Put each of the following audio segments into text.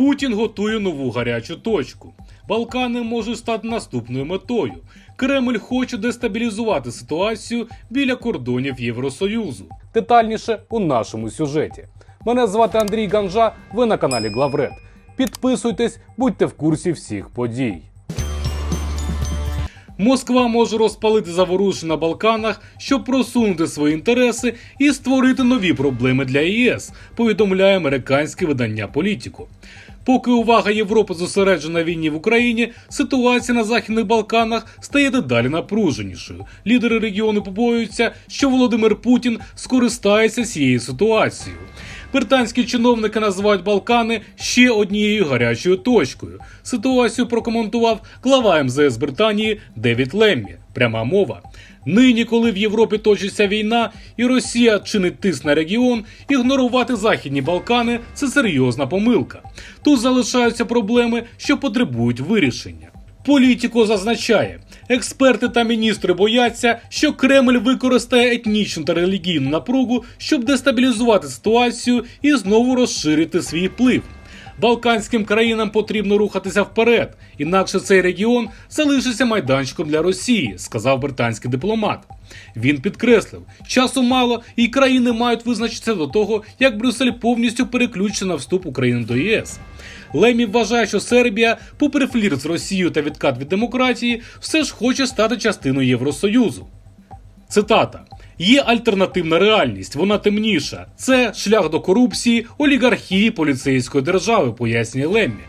Путін готує нову гарячу точку. Балкани можуть стати наступною метою. Кремль хоче дестабілізувати ситуацію біля кордонів Євросоюзу. Детальніше у нашому сюжеті. Мене звати Андрій Ганжа. Ви на каналі Главред. Підписуйтесь, будьте в курсі всіх подій. Москва може розпалити заворушення на Балканах, щоб просунути свої інтереси і створити нові проблеми для ЄС, повідомляє американське видання Політіко. Поки увага Європи зосереджена на війні в Україні, ситуація на західних Балканах стає дедалі напруженішою. Лідери регіону побоюються, що Володимир Путін скористається цією ситуацією. Британські чиновники називають Балкани ще однією гарячою точкою. Ситуацію прокоментував глава МЗС Британії Девід Леммі. Пряма мова. Нині, коли в Європі точиться війна і Росія чинить тиск на регіон, ігнорувати західні Балкани це серйозна помилка. Тут залишаються проблеми, що потребують вирішення. Політіко зазначає, експерти та міністри бояться, що Кремль використає етнічну та релігійну напругу, щоб дестабілізувати ситуацію і знову розширити свій вплив. Балканським країнам потрібно рухатися вперед, інакше цей регіон залишиться майданчиком для Росії, сказав британський дипломат. Він підкреслив, часу мало, і країни мають визначитися до того, як Брюссель повністю переключиться на вступ України до ЄС. Лемі вважає, що Сербія, попри флірт з Росією та відкат від демократії, все ж хоче стати частиною Євросоюзу. Цитата. Є альтернативна реальність, вона темніша. Це шлях до корупції, олігархії, поліцейської держави, пояснює Леммі.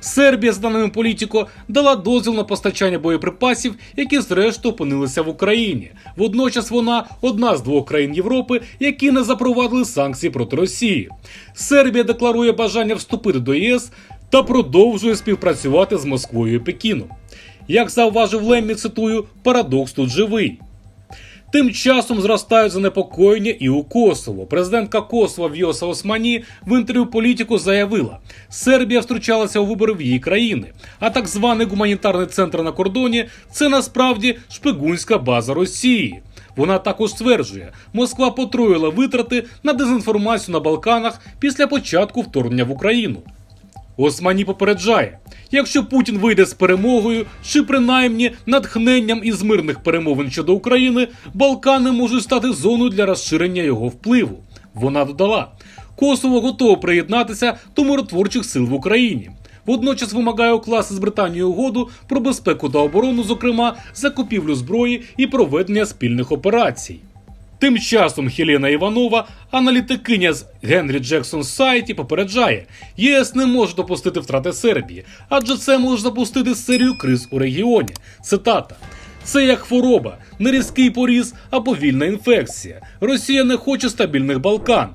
Сербія, з даними політико, дала дозвіл на постачання боєприпасів, які зрештою опинилися в Україні. Водночас вона одна з двох країн Європи, які не запровадили санкції проти Росії. Сербія декларує бажання вступити до ЄС та продовжує співпрацювати з Москвою і Пекіном. Як зауважив Леммі, цитую, парадокс тут живий. Тим часом зростають занепокоєння і у Косово. Президентка Косова Вьоса Османі в інтерв'ю політику заявила, Сербія втручалася у вибори в її країни, а так званий гуманітарний центр на кордоні це насправді шпигунська база Росії. Вона також стверджує, Москва потроїла витрати на дезінформацію на Балканах після початку вторгнення в Україну. Османі попереджає, якщо Путін вийде з перемогою чи принаймні натхненням із мирних перемовин щодо України, Балкани можуть стати зоною для розширення його впливу. Вона додала, Косово готово приєднатися до миротворчих сил в Україні. Водночас вимагає укласти з Британією угоду про безпеку та оборону, зокрема закупівлю зброї і проведення спільних операцій. Тим часом Хелена Іванова, аналітикиня з Генрі Джексон Сайті, попереджає, ЄС не може допустити втрати Сербії, адже це може запустити серію криз у регіоні. Цитата. Це як хвороба, не різкий поріз, а повільна інфекція. Росія не хоче стабільних Балкан.